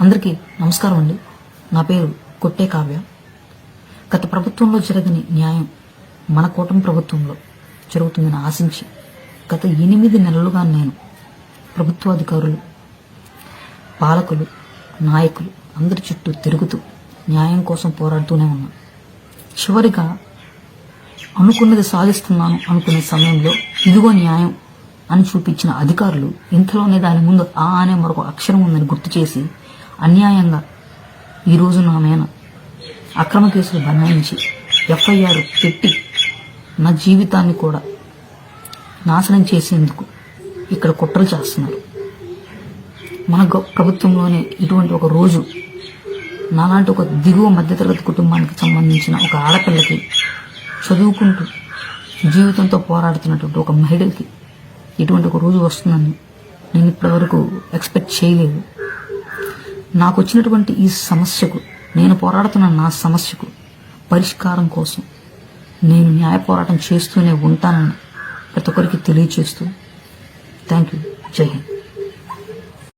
అందరికీ నమస్కారం అండి. నా పేరు కొట్టే కావ్య. గత ప్రభుత్వంలో జరగని న్యాయం మన కూటమి ప్రభుత్వంలో జరుగుతుందని ఆశించి గత ఎనిమిది నెలలుగా నేను ప్రభుత్వ అధికారులు పాలకులు నాయకులు అందరి చుట్టూ తిరుగుతూ న్యాయం కోసం పోరాడుతూనే ఉన్నాను చివరిగా అనుకున్నది సాధిస్తున్నాను అనుకునే సమయంలో ఇదిగో న్యాయం అని చూపించిన అధికారులు ఇంతలోనే దాని ముందు ఆ అనే మరొక అక్షరం ఉందని గుర్తు చేసి అన్యాయంగా. ఈరోజు నా మీద అక్రమ కేసులు బనాయించి ఎఫ్ఐఆర్ పెట్టి నా జీవితాన్ని కూడా నాశనం చేసేందుకు ఇక్కడ కుట్రలు చేస్తున్నారు. మన ప్రభుత్వంలోనే ఇటువంటి ఒక రోజు నాలాంటి ఒక దిగువ మధ్యతరగతి కుటుంబానికి సంబంధించిన ఒక ఆడపిల్లకి చదువుకుంటూ జీవితంతో పోరాడుతున్నటువంటి ఒక మహిళకి ఇటువంటి ఒక రోజు వస్తుందని నేను ఇప్పటివరకు ఎక్స్పెక్ట్ చేయలేదు. నాకు వచ్చినటువంటి ఈ సమస్యకు నేను పోరాడుతున్న నా సమస్యకు పరిష్కారం కోసం నేను న్యాయ పోరాటం చేస్తూనే ఉంటానని ప్రతి ఒక్కరికి తెలియచేస్తూ థ్యాంక్ యూ జై హింద్.